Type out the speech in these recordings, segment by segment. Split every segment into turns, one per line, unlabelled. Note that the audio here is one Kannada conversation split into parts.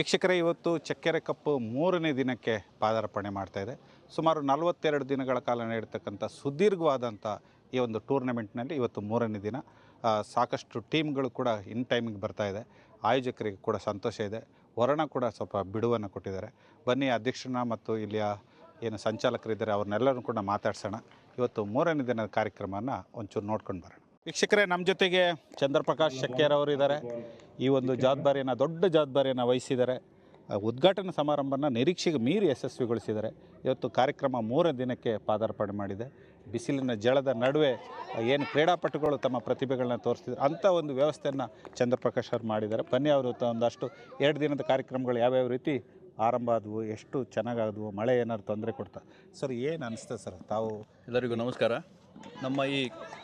ವೀಕ್ಷಕರೇ, ಇವತ್ತು ಚಕ್ಕೆರೆ ಕಪ್ಪು ಮೂರನೇ ದಿನಕ್ಕೆ ಪಾದಾರ್ಪಣೆ ಮಾಡ್ತಾ ಇದೆ. ಸುಮಾರು ನಲವತ್ತೆರಡು ದಿನಗಳ ಕಾಲ ನಡೆಯತಕ್ಕಂಥ ಸುದೀರ್ಘವಾದಂಥ ಈ ಒಂದು ಟೂರ್ನಮೆಂಟ್ನಲ್ಲಿ ಇವತ್ತು ಮೂರನೇ ದಿನ. ಸಾಕಷ್ಟು ಟೀಮ್ಗಳು ಕೂಡ ಇನ್ ಟೈಮಿಗೆ ಬರ್ತಾ ಇದೆ. ಆಯೋಜಕರಿಗೆ ಕೂಡ ಸಂತೋಷ ಇದೆ. ವರ್ಣ ಕೂಡ ಸ್ವಲ್ಪ ಬಿಡುವನ್ನು ಕೊಟ್ಟಿದ್ದಾರೆ. ಬನ್ನಿ ಅಧ್ಯಕ್ಷರನ್ನ ಮತ್ತು ಇಲ್ಲಿಯ ಏನು ಸಂಚಾಲಕರಿದ್ದಾರೆ ಅವ್ರನ್ನೆಲ್ಲರೂ ಕೂಡ ಮಾತಾಡ್ಸೋಣ. ಇವತ್ತು ಮೂರನೇ ದಿನದ ಕಾರ್ಯಕ್ರಮನ ಒಂಚೂರು ನೋಡ್ಕೊಂಡು ಬರೋಣ. ವೀಕ್ಷಕರೇ ನಮ್ಮ ಜೊತೆಗೆ ಚಂದ್ರಪ್ರಕಾಶ್ ಅವರು ಇದ್ದಾರೆ. ಈ ಒಂದು ಜವಾಬ್ದಾರಿಯನ್ನು ದೊಡ್ಡ ಜವಾಬ್ದಾರಿಯನ್ನು ವಹಿಸಿದ್ದಾರೆ. ಉದ್ಘಾಟನಾ ಸಮಾರಂಭನ ನಿರೀಕ್ಷೆಗೆ ಮೀರಿ ಯಶಸ್ವಿಗೊಳಿಸಿದ್ದಾರೆ. ಇವತ್ತು ಕಾರ್ಯಕ್ರಮ ಮೂರನೇ ದಿನಕ್ಕೆ ಪಾದಾರ್ಪಣೆ ಮಾಡಿದೆ. ಬಿಸಿಲಿನ ಜಳದ ನಡುವೆ ಏನು ಕ್ರೀಡಾಪಟುಗಳು ತಮ್ಮ ಪ್ರತಿಭೆಗಳನ್ನ ತೋರಿಸ್ತಿದ್ರು ಅಂಥ ಒಂದು ವ್ಯವಸ್ಥೆಯನ್ನು ಚಂದ್ರಪ್ರಕಾಶ್ ಅವರು ಮಾಡಿದ್ದಾರೆ. ಬನ್ನಿ, ಅವರು ಒಂದಷ್ಟು, ಎರಡು ದಿನದ ಕಾರ್ಯಕ್ರಮಗಳು ಯಾವ್ಯಾವ ರೀತಿ ಆರಂಭ ಆದವು, ಎಷ್ಟು ಚೆನ್ನಾಗಾದವು, ಮಳೆ ಏನಾದ್ರು ತೊಂದರೆ ಕೊಡ್ತಾ? ಸರ್, ಏನು ಅನಿಸ್ತದೆ ಸರ್ ತಾವು?
ಎಲ್ಲರಿಗೂ ನಮಸ್ಕಾರ. ನಮ್ಮ ಈ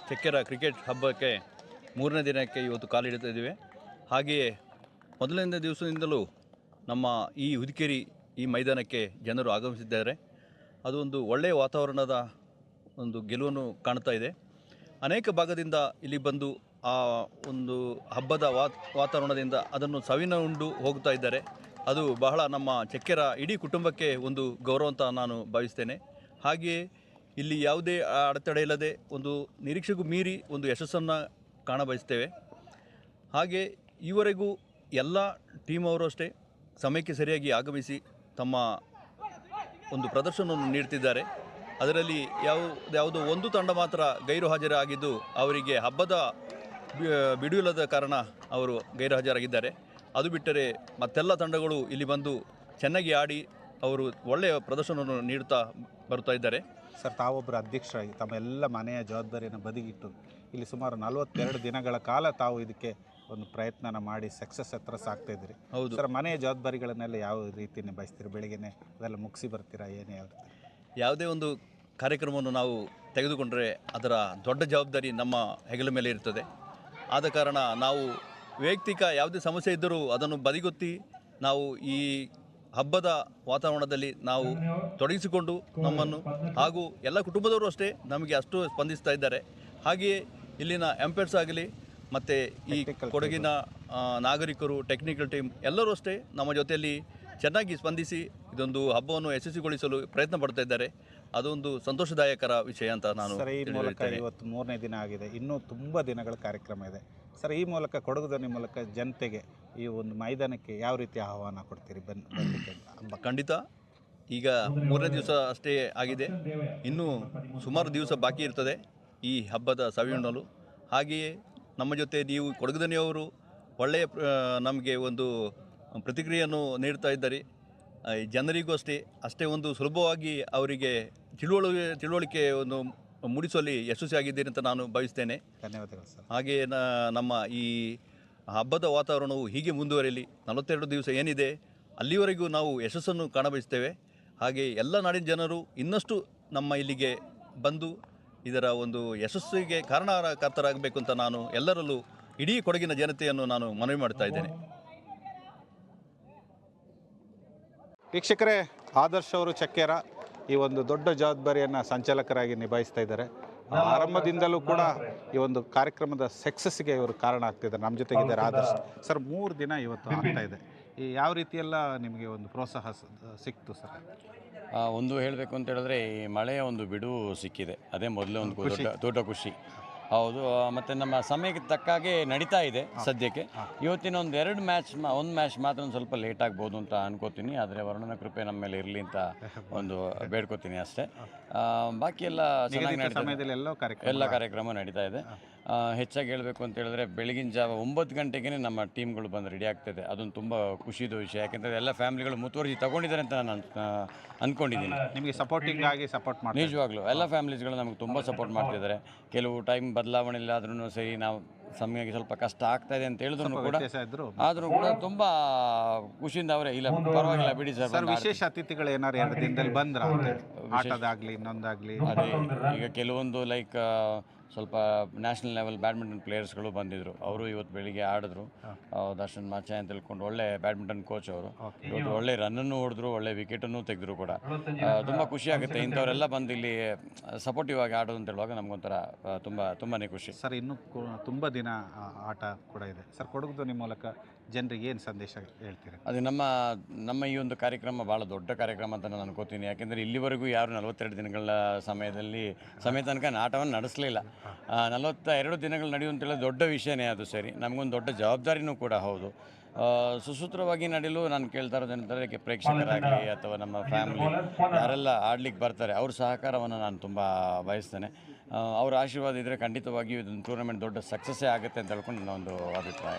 ಚಕ್ಕೆರ ಕ್ರಿಕೆಟ್ ಹಬ್ಬಕ್ಕೆ ಮೂರನೇ ದಿನಕ್ಕೆ ಇವತ್ತು ಕಾಲಿಡ್ತಾ ಇದ್ದೀವಿ. ಹಾಗೆಯೇ ಮೊದಲನೇ ದಿವಸದಿಂದಲೂ ನಮ್ಮ ಈ ಹುದುಕೇರಿ ಈ ಮೈದಾನಕ್ಕೆ ಜನರು ಆಗಮಿಸಿದ್ದಾರೆ. ಅದು ಒಂದು ಒಳ್ಳೆಯ ವಾತಾವರಣದ ಒಂದು ಗೆಲುವನ್ನು ಕಾಣ್ತಾ ಇದೆ. ಅನೇಕ ಭಾಗದಿಂದ ಇಲ್ಲಿ ಬಂದು ಆ ಒಂದು ಹಬ್ಬದ ವಾತ್, ವಾತಾವರಣದಿಂದ ಅದನ್ನು ಸವಿನ ಉಂಡು ಹೋಗ್ತಾ ಇದ್ದಾರೆ. ಅದು ಬಹಳ ನಮ್ಮ ಚಕ್ಕೆರ ಇಡೀ ಕುಟುಂಬಕ್ಕೆ ಒಂದು ಗೌರವ ಅಂತ ನಾನು ಭಾವಿಸ್ತೇನೆ. ಹಾಗೆಯೇ ಇಲ್ಲಿ ಯಾವುದೇ ಅಡೆತಡೆ ಇಲ್ಲದೆ ಒಂದು ನಿರೀಕ್ಷೆಗೂ ಮೀರಿ ಒಂದು ಯಶಸ್ಸನ್ನು ಕಾಣಬಯಸ್ತೇವೆ. ಹಾಗೆ ಈವರೆಗೂ ಎಲ್ಲ ಟೀಮ್ ಅವರು ಅಷ್ಟೇ ಸಮಯಕ್ಕೆ ಸರಿಯಾಗಿ ಆಗಮಿಸಿ ತಮ್ಮ ಒಂದು ಪ್ರದರ್ಶನವನ್ನು ನೀಡ್ತಿದ್ದಾರೆ. ಅದರಲ್ಲಿ ಯಾವ, ಯಾವುದೋ ಒಂದು ತಂಡ ಮಾತ್ರ ಗೈರು ಹಾಜರಾಗಿದ್ದು ಅವರಿಗೆ ಹಬ್ಬದ ಬಿಡುವಿಲ್ಲದ ಕಾರಣ ಅವರು ಗೈರು ಹಾಜರಾಗಿದ್ದಾರೆ ಅದು ಬಿಟ್ಟರೆ ಮತ್ತೆಲ್ಲ ತಂಡಗಳು ಇಲ್ಲಿ ಬಂದು ಚೆನ್ನಾಗಿ ಆಡಿ ಅವರು ಒಳ್ಳೆಯ ಪ್ರದರ್ಶನವನ್ನು ನೀಡುತ್ತಾ ಬರ್ತಾ ಇದ್ದಾರೆ.
ಸರ್ ತಾವೊಬ್ಬರು ಅಧ್ಯಕ್ಷರಾಗಿ ತಮ್ಮ ಎಲ್ಲ ಮನೆಯ ಜವಾಬ್ದಾರಿಯನ್ನು ಬದಿಗಿಟ್ಟು ಇಲ್ಲಿ ಸುಮಾರು ನಲವತ್ತೆರಡು ದಿನಗಳ ಕಾಲ ತಾವು ಇದಕ್ಕೆ ಒಂದು ಪ್ರಯತ್ನನ ಮಾಡಿ ಸಕ್ಸಸ್ ಹತ್ರ ಸಾಕ್ತಾ ಇದ್ರಿ
ಹೌದು.
ಸರ್ ಮನೆಯ ಜವಾಬ್ದಾರಿಗಳನ್ನೆಲ್ಲ ಯಾವ ರೀತಿ ನಿಭಾಯಿಸ್ತೀರಿ ಬೆಳಿಗ್ಗೆನೆ ಅದೆಲ್ಲ ಮುಗಿಸಿ ಬರ್ತೀರಾ? ಏನೇ ಯಾವ
ಯಾವುದೇ ಒಂದು ಕಾರ್ಯಕ್ರಮವನ್ನು ನಾವು ತೆಗೆದುಕೊಂಡರೆ ಅದರ ದೊಡ್ಡ ಜವಾಬ್ದಾರಿ ನಮ್ಮ ಹೆಗಲ ಮೇಲೆ ಇರ್ತದೆ. ಆದ ಕಾರಣ ನಾವು ವೈಯಕ್ತಿಕ ಯಾವುದೇ ಸಮಸ್ಯೆ ಇದ್ದರೂ ಅದನ್ನು ಬದಿಗೊತ್ತಿ ನಾವು ಈ ಹಬ್ಬದ ವಾತಾವರಣದಲ್ಲಿ ನಾವು ತೊಡಗಿಸಿಕೊಂಡು ನಮ್ಮನ್ನು ಹಾಗೂ ಎಲ್ಲ ಕುಟುಂಬದವರು ಅಷ್ಟೇ ನಮಗೆ ಅಷ್ಟು ಸ್ಪಂದಿಸ್ತಾ ಇದ್ದಾರೆ. ಹಾಗೆಯೇ ಇಲ್ಲಿನ ಎಂಪೈರ್ಸ್ ಆಗಲಿ ಮತ್ತು ಈ ಕೊಡಗಿನ ನಾಗರಿಕರು ಟೆಕ್ನಿಕಲ್ ಟೀಮ್ ಎಲ್ಲರೂ ಅಷ್ಟೇ ನಮ್ಮ ಜೊತೆಯಲ್ಲಿ ಚೆನ್ನಾಗಿ ಸ್ಪಂದಿಸಿ ಇದೊಂದು ಹಬ್ಬವನ್ನು ಯಶಸ್ವಿಗೊಳಿಸಲು ಪ್ರಯತ್ನ ಪಡ್ತಾ ಇದ್ದಾರೆ. ಅದೊಂದು ಸಂತೋಷದಾಯಕರ ವಿಷಯ ಅಂತ ನಾನು
ಇವತ್ತು ಮೂರನೇ ದಿನ ಆಗಿದೆ. ಇನ್ನೂ ತುಂಬ ದಿನಗಳ ಕಾರ್ಯಕ್ರಮ ಇದೆ. ಸರ್, ಈ ಮೂಲಕ ಕೊಡಗು ಧ್ವನಿ ಮೂಲಕ ಜನತೆಗೆ ಈ ಒಂದು ಮೈದಾನಕ್ಕೆ ಯಾವ ರೀತಿ ಆಹ್ವಾನ ಕೊಡ್ತೀರಿ ಬನ್ನಿ
ಖಂಡಿತ. ಈಗ ಮೂರನೇ ದಿವಸ ಅಷ್ಟೇ ಆಗಿದೆ. ಇನ್ನೂ ಸುಮಾರು ದಿವಸ ಬಾಕಿ ಇರ್ತದೆ ಈ ಹಬ್ಬದ ಸವಿಯುಣ್ಣಲು ಹಾಗೆಯೇ ನಮ್ಮ ಜೊತೆ ನೀವು ಕೊಡಗದನಿಯವರು ಒಳ್ಳೆಯ ನಮಗೆ ಒಂದು ಪ್ರತಿಕ್ರಿಯೆಯನ್ನು ನೀಡ್ತಾ ಇದ್ದಾರೆ. ಜನರಿಗೂ ಅಷ್ಟೇ ಅಷ್ಟೇ ಒಂದು ಸುಲಭವಾಗಿ ಅವರಿಗೆ ತಿಳುವಳಿ, ತಿಳುವಳಿಕೆ ಒಂದು ಮೂಡಿಸುವಲ್ಲಿ ಯಶಸ್ವಿಯಾಗಿದ್ದೀರಿ ಅಂತ ನಾನು ಭಾವಿಸ್ತೇನೆ.
ಧನ್ಯವಾದಗಳು ಸರ್.
ಹಾಗೆ ನಮ್ಮ ಈ ಹಬ್ಬದ ವಾತಾವರಣವು ಹೀಗೆ ಮುಂದುವರಿಯಲಿ ನಲವತ್ತೆರಡು ದಿವಸ ಏನಿದೆ ಅಲ್ಲಿವರೆಗೂ ನಾವು ಯಶಸ್ಸನ್ನು ಕಾಣಬಯಸ್ತೇವೆ. ಹಾಗೆ ಎಲ್ಲ ನಾಡಿನ ಜನರು ಇನ್ನಷ್ಟು ನಮ್ಮ ಇಲ್ಲಿಗೆ ಬಂದು ಇದರ ಒಂದು ಯಶಸ್ಸಿಗೆ ಕಾರಣಕರ್ತರಾಗಬೇಕು ಅಂತ ನಾನು ಎಲ್ಲರಲ್ಲೂ ಇಡೀ ಕೊಡಗಿನ ಜನತೆಯನ್ನು ನಾನು ಮನವಿ ಮಾಡ್ತಾ ಇದ್ದೇನೆ.
ವೀಕ್ಷಕರೇ ಆದರ್ಶ್ ಅವರು ಚಕ್ಕೆರ ಈ ಒಂದು ದೊಡ್ಡ ಜವಾಬ್ದಾರಿಯನ್ನು ಸಂಚಾಲಕರಾಗಿ ನಿಭಾಯಿಸ್ತಾ ಇದ್ದಾರೆ. ಆರಂಭದಿಂದಲೂ ಕೂಡ ಈ ಒಂದು ಕಾರ್ಯಕ್ರಮದ ಸಕ್ಸಸ್ಗೆ ಇವರು ಕಾರಣ ಆಗ್ತಿದ್ದಾರೆ. ನಮ್ಮ ಜೊತೆಗಿದ್ದಾರೆ ಆದರ್ಶ್. ಸರ್. ಮೂರು ದಿನ ಇವತ್ತು ಆಗ್ತಾ ಇದೆ. ಈ ಯಾವ ರೀತಿಯೆಲ್ಲ ನಿಮಗೆ ಒಂದು ಪ್ರೋತ್ಸಾಹ ಸಿಕ್ತು ಸರ್?
ಒಂದು ಹೇಳಬೇಕು ಅಂತ ಹೇಳಿದ್ರೆ ಈ ಮಳೆಯ ಒಂದು ಬಿಡುವು ಸಿಕ್ಕಿದೆ. ಅದೇ ಮೊದಲೇ ಒಂದು ದೊಡ್ಡ ದೊಡ್ಡ ಖುಷಿ. ಹೌದು ಮತ್ತೆ ನಮ್ಮ ಸಮಯಕ್ಕೆ ತಕ್ಕ ಹಾಗೆ ನಡೀತಾ ಇದೆ ಸದ್ಯಕ್ಕೆ. ಇವತ್ತಿನ ಒಂದು ಎರಡು ಮ್ಯಾಚ್ ಒಂದು ಮ್ಯಾಚ್ ಮಾತ್ರ ಒಂದು ಸ್ವಲ್ಪ ಲೇಟ್ ಆಗ್ಬೋದು ಅಂತ ಅನ್ಕೋತೀನಿ. ಆದರೆ ವರ್ಣನ ಕೃಪೆ ನಮ್ಮ ಮೇಲೆ ಇರಲಿ ಅಂತ ಒಂದು ಬೇಡ್ಕೋತೀನಿ ಅಷ್ಟೇ. ಆ, ಬಾಕಿ ಎಲ್ಲ ಚೆನ್ನಾಗಿ ನಡೀತಾ
ಎಲ್ಲೋ ಕಾರ್ಯಕ್ರಮ
ನಡೀತಾ ಇದೆ. ಹೆಚ್ಚಾಗಿ ಹೇಳಬೇಕು ಅಂತ ಹೇಳಿದ್ರೆ ಬೆಳಗಿನ ಜಾವ ಒಂಬತ್ತು ಗಂಟೆಗೆ ನಮ್ಮ ಟೀಮ್ಗಳು ಬಂದು ರೆಡಿ ಆಗ್ತದೆ. ಅದೊಂದು ತುಂಬ ಖುಷಿದು ವಿಷಯ. ಯಾಕೆಂದರೆ ಎಲ್ಲ ಫ್ಯಾಮಿಲಿಗಳು ಮುತುವರ್ಜಿ ತಗೊಂಡಿದ್ದಾರೆ ಅಂತ ನಾನು ಅನ್ಕೊಂಡಿದ್ದೀನಿ.
ನಿಮಗೆ ಸಪೋರ್ಟಿಂಗ್ ಆಗಿ ಸಪೋರ್ಟ್ ಮಾಡಿ
ನಿಜವಾಗ್ಲೂ. ಎಲ್ಲ ಫ್ಯಾಮಿಲೀಸ್ಗಳು ನಮಗೆ ತುಂಬ ಸಪೋರ್ಟ್ ಮಾಡ್ತಿದ್ದಾರೆ. ಕೆಲವು ಟೈಮ್ ಬದಲಾವಣೆ ಇಲ್ಲಾದ್ರೂ ಸರಿ ನಾವು ಸಮಯಕ್ಕೆ ಸ್ವಲ್ಪ ಕಷ್ಟ ಆಗ್ತಾ ಇದೆ ಅಂತ ಹೇಳಿದ್ರು ಕೂಡ
ಆದ್ರೂ ಇದ್ರು
ಆದರೂ ಕೂಡ ತುಂಬಾ ಖುಷಿಯಿಂದ ಅವರೇ ಇಲ್ಲ ಪರವಾಗಿಲ್ಲ ಬಿಡಿ ಸರ್
ಸರ್ ವಿಶೇಷ ಅತಿಥಿಗಳು ಏನಾರು ಎರಡು ದಿನದಲ್ಲಿ ಬಂದ್ರ? ಆಟದಾಗ್ಲಿ ಇನ್ನೊಂದಾಗ್ಲಿ?
ಅದೇ ಈಗ ಕೆಲವೊಂದು ಲೈಕ್ ಸ್ವಲ್ಪ ನ್ಯಾಷನಲ್ ಲೆವೆಲ್ ಬ್ಯಾಡ್ಮಿಂಟನ್ ಪ್ಲೇಯರ್ಸ್ಗಳು ಬಂದಿದ್ರು. ಅವರು ಇವತ್ತು ಬೆಳಿಗ್ಗೆ ಆಡಿದ್ರು. ದರ್ಶನ್ ಮಾಚೆ ಅಂತ ತಿಳ್ಕೊಂಡು ಒಳ್ಳೆ ಬ್ಯಾಡ್ಮಿಂಟನ್ ಕೋಚ್ ಅವರು. ಇವತ್ತು ಒಳ್ಳೆ ರನ್ನನ್ನು ಹೊಡೆದ್ರು ಒಳ್ಳೆ ವಿಕೆಟನ್ನು ತೆಗೆದ್ರು ಕೂಡ. ತುಂಬ ಖುಷಿ ಆಗುತ್ತೆ. ಇಂಥವರೆಲ್ಲ ಬಂದು ಇಲ್ಲಿ ಸಪೋರ್ಟಿವ್ ಆಗಿ ಆಡೋದು ಅಂತ ಹೇಳುವಾಗ ನಮಗೊಂಥರ ತುಂಬ ತುಂಬಾ ಖುಷಿ.
ಸರ್ ಇನ್ನು ತುಂಬ ದಿನ ಆಟ ಕೂಡ ಇದೆ. ಸರ್ ಕೊಡಗುದು ನಿಮ್ಮ ಮೂಲಕ ಜನರಿಗೆ ಏನು ಸಂದೇಶ ಹೇಳ್ತೀರಾ?
ಅದು ನಮ್ಮ ನಮ್ಮ ಈ ಒಂದು ಕಾರ್ಯಕ್ರಮ ಭಾಳ ದೊಡ್ಡ ಕಾರ್ಯಕ್ರಮ ಅಂತ ನಾನು ಅನ್ಕೋತೀನಿ. ಯಾಕೆಂದರೆ ಇಲ್ಲಿವರೆಗೂ ಯಾರು ನಲವತ್ತೆರಡು ದಿನಗಳ ಸಮಯದಲ್ಲಿ ಸಮಯ ತನಕ ನಾಟವನ್ನು ನಡೆಸಲಿಲ್ಲ. ನಲವತ್ತ ಎರಡು ದಿನಗಳು ನಡೆಯುವಂತೇಳಿ ದೊಡ್ಡ ವಿಷಯನೇ ಅದು ಸರಿ. ನಮಗೊಂದು ದೊಡ್ಡ ಜವಾಬ್ದಾರಿನೂ ಕೂಡ ಹೌದು. ಸುಸೂತ್ರವಾಗಿ ನಡೆಯಲು ನಾನು ಕೇಳ್ತಾ ಇರೋದೇನೆಂದರೆ ಅದಕ್ಕೆ ಪ್ರೇಕ್ಷಕರಾಗಲಿ ಅಥವಾ ನಮ್ಮ ಫ್ಯಾಮಿಲಿ ಯಾರೆಲ್ಲ ಆಡ್ಲಿಕ್ಕೆ ಬರ್ತಾರೆ, ಅವ್ರ ಸಹಕಾರವನ್ನು ನಾನು ತುಂಬ ಬಯಸ್ತೇನೆ. ಅವ್ರ ಆಶೀರ್ವಾದ ಇದ್ದರೆ ಖಂಡಿತವಾಗಿಯೂ ಇದೊಂದು ಟೂರ್ನಮೆಂಟ್ ದೊಡ್ಡ ಸಕ್ಸಸ್ಸೇ ಆಗುತ್ತೆ ಅಂತ ಹೇಳ್ಕೊಂಡು ನನ್ನ ಒಂದು ಅಭಿಪ್ರಾಯ.